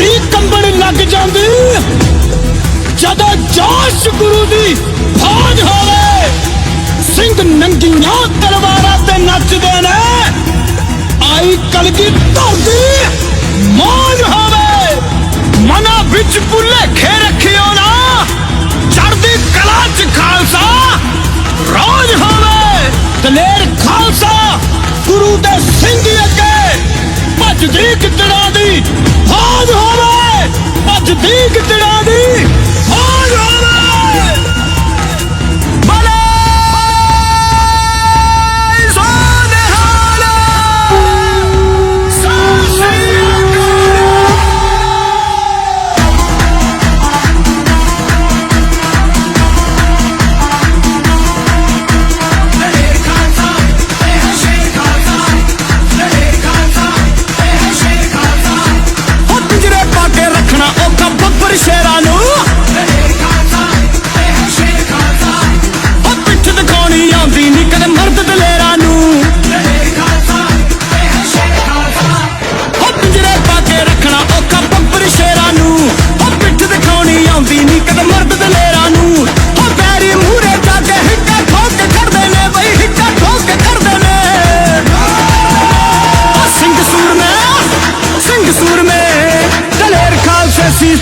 ਲੱਗ ਜਾਂਦੀ। ਜਦੋਂ ਜੋਸ਼ ਗੁਰੂ ਦੀ ਫੌਜ ਹੋਵੇ, ਸਿੰਘ ਨੰਗੀਆਂ ਤਲਵਾਰਾਂ ਤੇ ਨੱਚਦੇ ਨੇ। ਆਈ ਕਲਗੀ ਧਰਦੀ ਮੌਜ ਹੋਵੇ। ਮਨਾਂ ਵਿੱਚ ਭੁਲੇਖੇ ਰੱਖਿਓ ਨਾ। ਚੜਦੀ ਕਲਾ ਚ ਖਾਲਸਾ ਰੋਜ ਹੋਵੇ। ਦਲੇਰ ਖਾਲਸਾ ਗੁਰੂ ਦੇ ਸਿੰਘ ਅੱਗੇ। ਭੱਜਦੀ ਕਿਤੜਾ ਦੀ ਭੱਜਦੀ ਕਿਤੜਾ ਦੀ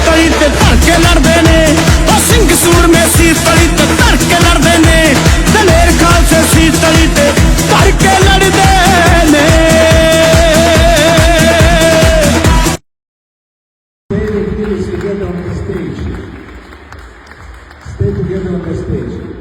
ਤਲੀ ਤੇ ਧਰ ਕੇ ਲੜਦੇ ਨੇ ਆ ਸਿੰਘ ਸੂਰਮੇ ਸੀਸ ਤਲੀ ਤੇ ਧਰ ਕੇ ਲੜਦੇ ਨੇ ਦਲੇਰ ਖਾਲਸੇ ਸੀਸ ਤਲੀ ਤੇ ਧਰ ਕੇ ਲੜਦੇ ਨੇ Stay together on the stage. Stay together on the stage.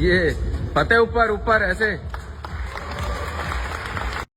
ये फतेह ऊपर ऊपर ऐसे